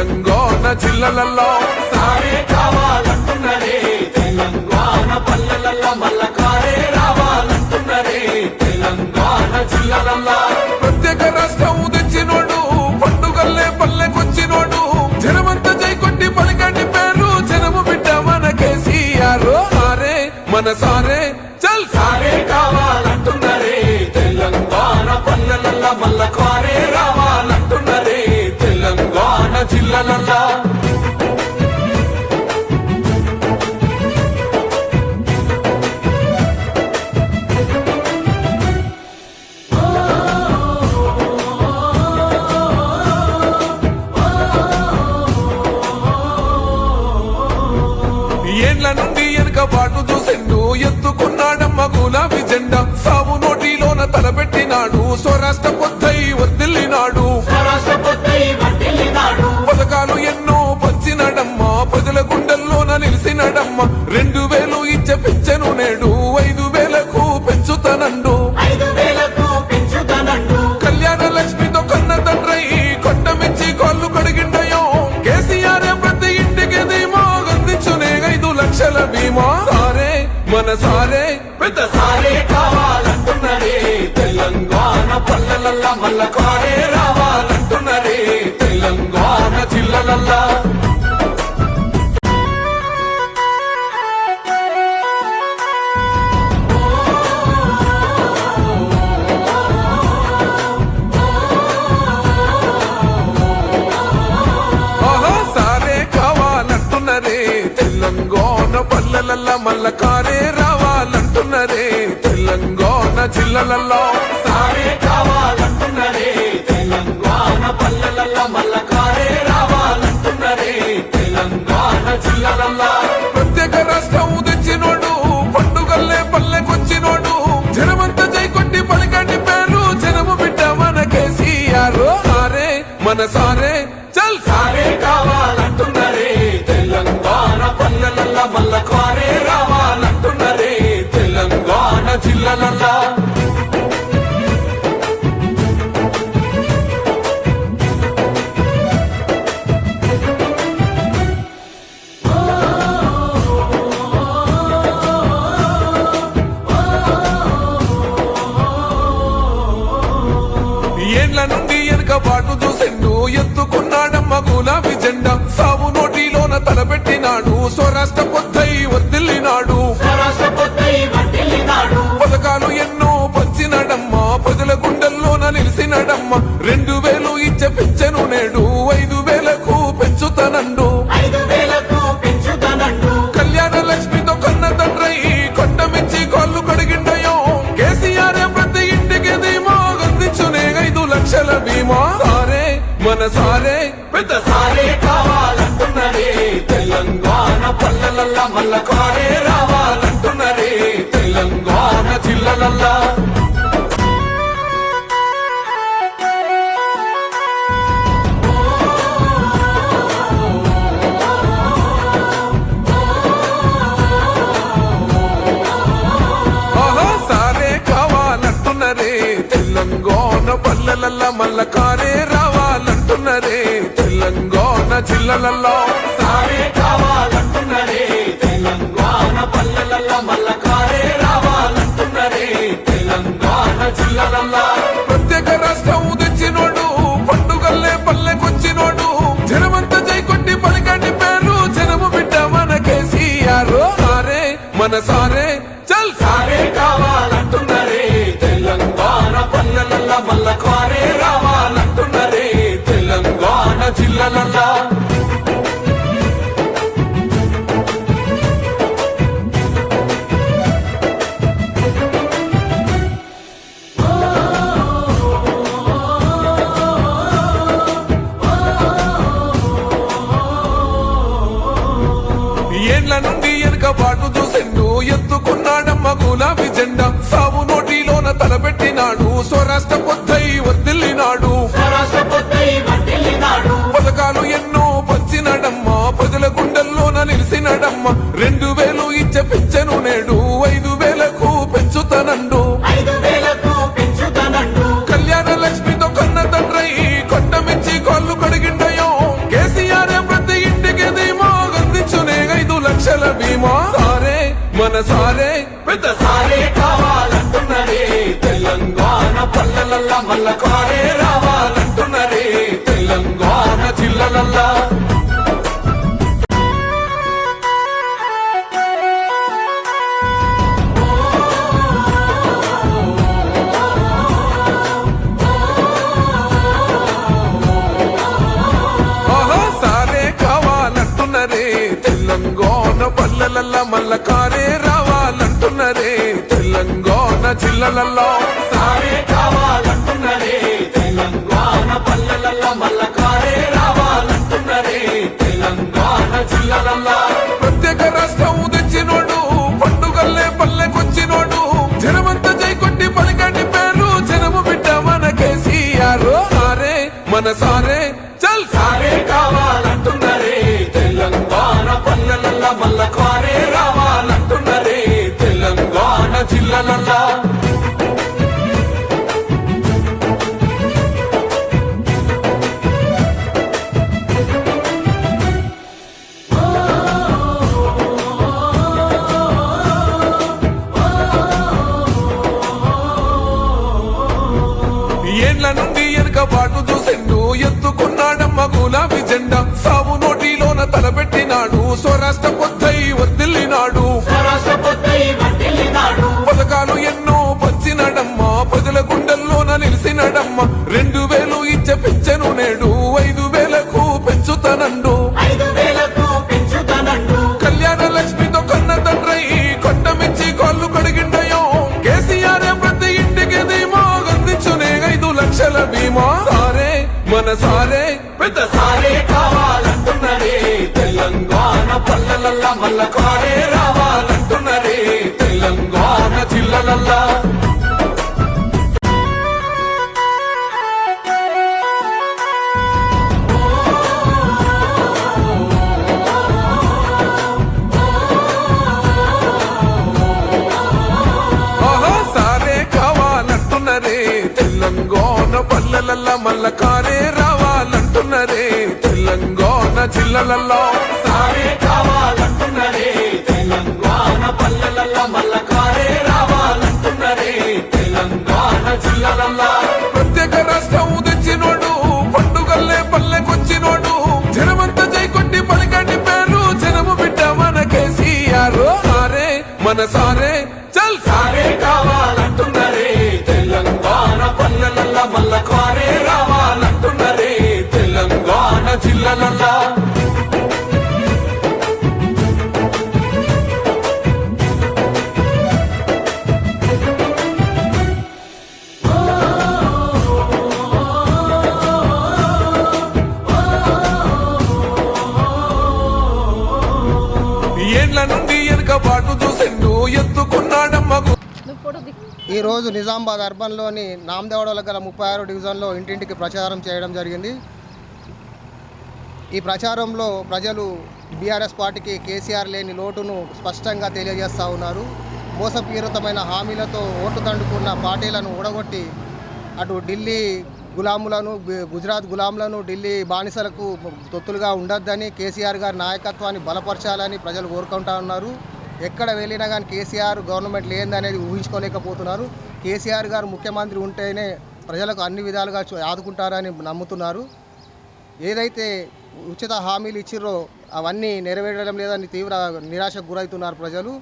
తెలంగాణ జిల్లలలో సారే కావాలంటున్నరే తెలంగాణ పల్లెలల్ల మల్ల కారే రావాలంటున్నరే తెలంగాణ జిల్లలల్లా. ప్రత్యేక రాష్ట్రం తెచ్చినోడు పండుగల్లే పల్లెకొచ్చినోడు. జనమంత జై కొట్టి పలికండి పేరు జనము బిడ్డ మన కేసీఆర్. సారే మన సారే చల్. సారే కావాలంటున్నరే తెలంగాణ పల్లెలల్ల మల్ల కారే నుండి వెనక బాటు చూసిండు. ఎత్తుకున్నాడమ్మ గులాబీ జెండా. సాగు నోటిలోన తలపెట్టినాడు స్వరాష్ట్ర పొద్దై వర్దిల్లినాడు పథకాలు ఎన్నో మన సారే పెద్ద సారే కావాలంటున్నరే. తెలంగాణ పల్లెలల్ల మల్ల కారే రావాలంటున్నరే. తెలంగాణ జిల్లలల్లా. తెలంగాణ పల్లెలల్ల మల్ల కారే మల్ల ఏండ్ల నుండి వెనక బాటు చూసిండు ఎత్తుకున్నాడమ్మ గులాబీ జెండా. సాగు నోటిలోన తలపెట్టినాడు స్వరాష్ట్ర పొద్దై వర్దిల్లినాడు పథకాలు ఎన్నో పంచినడమ్మ ప్రజల గుండెల్లోన నిలిసినడమ్మ. రెండు వేలు ఇచ్చే పిచ్చను నేడు మన సారే పెద్ద సారే కావాలంటున్నరే. తెలంగాణ పల్లెలల్ల మల్ల కారే రావాలంటున్నరే. తెలంగాణ జిల్లలల్లా. తెలంగాణ పల్లెలల్ల మల్ల కారే రావాలంటున్నరే జిల్లలలో. సారే తెలంగాణ మల్ల కారే తెలంగాణ ప్రత్యేక రాష్ట్రం తెచ్చినోడు పండుగల్లే పల్లెకొచ్చినోడు జనమంత జై కొట్టి పలికండి పేరు జనము బిడ్డ మన కేసీఆర్ సారే మన సారే జెండా సావు నోటిలోన తలపెట్టినాడు. స్వరాష్ట్ర పొద్దై వర్దిల్లినాడు పథకాలు ఎన్నో పంచినడమ్మ. ప్రజల గుండెల్లోన నిలిచినడమ్మ రెండు వేలు ఇచ్చే పెంచను నేడు ఐదు వేలకు పెంచుతనండు. కన్న కాళ్ళు ఇంటికి ఐదు లక్షల బీమా. సారే మన సారే. జిల్లల కారే రావాలంటున్నరే తెలంగాణ జిల్లలల్లా. తెలంగాణ పల్లెలల్ల మల్ల కారే రావాలంటున్నరే తెలంగాణ జిల్లలలో సారే మన సారే చల్. సారే కావాలంటున్నరే తెలంగాణ పల్లెలల్లా మల్ల కారే రావాలంటున్నరే తెలంగాణ జిల్లలల్లా. ఏండ్ల నుండి వెనుక బాటు చూసిండు ఎత్తుకున్నాడమ్మ గులాబీ జెండా. సాగు నోటిలోన తలపెట్టినాడు. స్వరాష్ట్ర పొద్దై వర్దిల్లినాడు. పథకాలు ఎన్నో పంచినడమ్మ. ప్రజల గుండెల్లోన నిలిసినడమ్మ రెండు వేలు ఇచ్చే పిచ్చను నేడు ఐదు వేలకు మన సారే పెద్ద సారే కావాలంటున్నరే. తెలంగాణ పల్లెలల్లా మల్ల కారే రావాలంటున్నరే. తెలంగాణ జిల్లలల్లా. తెలంగాణ పల్లెలల్లా మల్ల కారే తెలంగాణ జిల్లలల్లో సారే కావాలంటున్నరే తెలంగాణ పల్లెలల్లా మల్ల కారే రావాలంటున్నరే తెలంగాణ జిల్లలల్లా. ప్రత్యేక రాష్ట్రం ఈరోజు నిజామాబాద్ అర్బన్లోని నామదేవడలో గల ముప్పై ఆరు డివిజన్లో ఇంటింటికి ప్రచారం చేయడం జరిగింది. ఈ ప్రచారంలో ప్రజలు బీఆర్ఎస్ పార్టీకి కేసీఆర్ లేని లోటును స్పష్టంగా తెలియజేస్తూ ఉన్నారు. మోసపీరితమైన హామీలతో ఓటు దండుకున్న పార్టీలను ఊడగొట్టి అటు ఢిల్లీ గులాములను గుజరాత్ గులాములను ఢిల్లీ బానిసలకు తొత్తులుగా ఉండొద్దని కేసీఆర్ గారి నాయకత్వాన్ని బలపరచాలని ప్రజలు కోరుకుంటా ఉన్నారు. ఎక్కడ వెళ్ళినా కానీ కేసీఆర్ గవర్నమెంట్ లేదనేది ఊహించుకోలేకపోతున్నారు. కేసీఆర్ గారు ముఖ్యమంత్రి ఉంటేనే ప్రజలకు అన్ని విధాలుగా ఆదుకుంటారని నమ్ముతున్నారు. ఏదైతే ఉచిత హామీలు ఇచ్చిర్రో అవన్నీ నెరవేరడం లేదని తీవ్ర నిరాశకు గురవుతున్నారు ప్రజలు.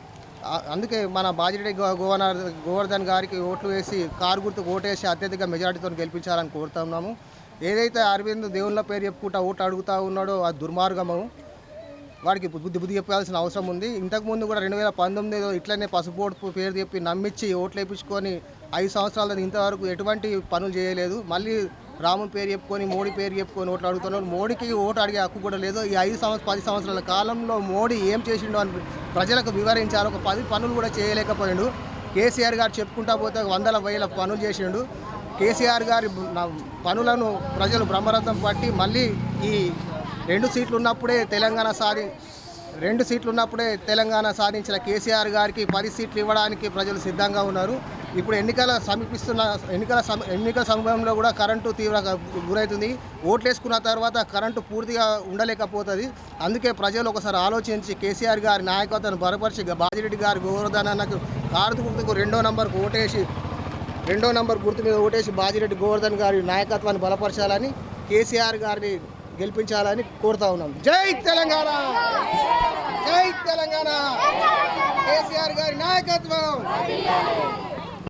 అందుకే మన బాజిరెడ్డి గో- గోవర్నర్ గోవర్ధన్ గారికి ఓట్లు వేసి కారు గుర్తుకు ఓటేసి అత్యధిక మెజార్టీతో గెలిపించాలని కోరుతున్నాము ఏదైతే అరవింద్ దేవుళ్ళ పేరు చెప్పుకుంటా ఓటు అడుగుతా ఉన్నాడో అది దుర్మార్గము. వాడికి బుద్ధి బుద్ధి చెప్పాల్సిన అవసరం ఉంది. ఇంతకుముందు కూడా రెండు వేల పంతొమ్మిదిలో ఇట్లనే పసుపు ఓటు పేరు చెప్పి నమ్మించి ఓట్లు వేయించుకొని ఐదు సంవత్సరాల ఇంతవరకు ఎటువంటి పనులు చేయలేదు. మళ్ళీ రాముని పేరు చెప్పుకొని మోడీ పేరు చెప్పుకొని ఓట్లు అడుగుతున్నాడు మోడీకి ఓటు అడిగే హక్కు కూడా లేదు. ఈ ఐదు సంవత్సరం పది సంవత్సరాల కాలంలో మోడీ ఏం చేసిండో అని ప్రజలకు వివరించారు ఒక పది పనులు కూడా చేయలేకపోయాడు. కేసీఆర్ గారు చెప్పుకుంటా పోతే వందల వేల పనులు చేసిండు. కేసీఆర్ గారి పనులను ప్రజలు బ్రహ్మరథం పట్టి మళ్ళీ ఈ రెండు సీట్లు ఉన్నప్పుడే తెలంగాణ సాధి రెండు సీట్లు ఉన్నప్పుడే తెలంగాణ సాధించిన కేసీఆర్ గారికి పది సీట్లు ఇవ్వడానికి ప్రజలు సిద్ధంగా ఉన్నారు. ఇప్పుడు ఎన్నికల సమీపిస్తున్న ఎన్నికల సమ ఎన్నికల సమయంలో కూడా కరెంటు తీవ్రంగా గురవుతుంది ఓట్లు వేసుకున్న తర్వాత కరెంటు పూర్తిగా ఉండలేకపోతుంది. అందుకే ప్రజలు ఒకసారి ఆలోచించి కేసీఆర్ గారి నాయకత్వాన్ని బలపరిచి బాజిరెడ్డి గారి గోవర్ధనకు కారు గుర్తుకు రెండో నంబర్కు ఓటేసి రెండో నంబర్ గుర్తు మీద ఓటేసి బాజిరెడ్డి గోవర్ధన్ గారి నాయకత్వాన్ని బలపరచాలని కేసీఆర్ గారిని గెలిపించాలని కోరుతా ఉన్నాం. జై తెలంగాణ! జై తెలంగాణ! కేసీఆర్ గారి నాయకత్వం!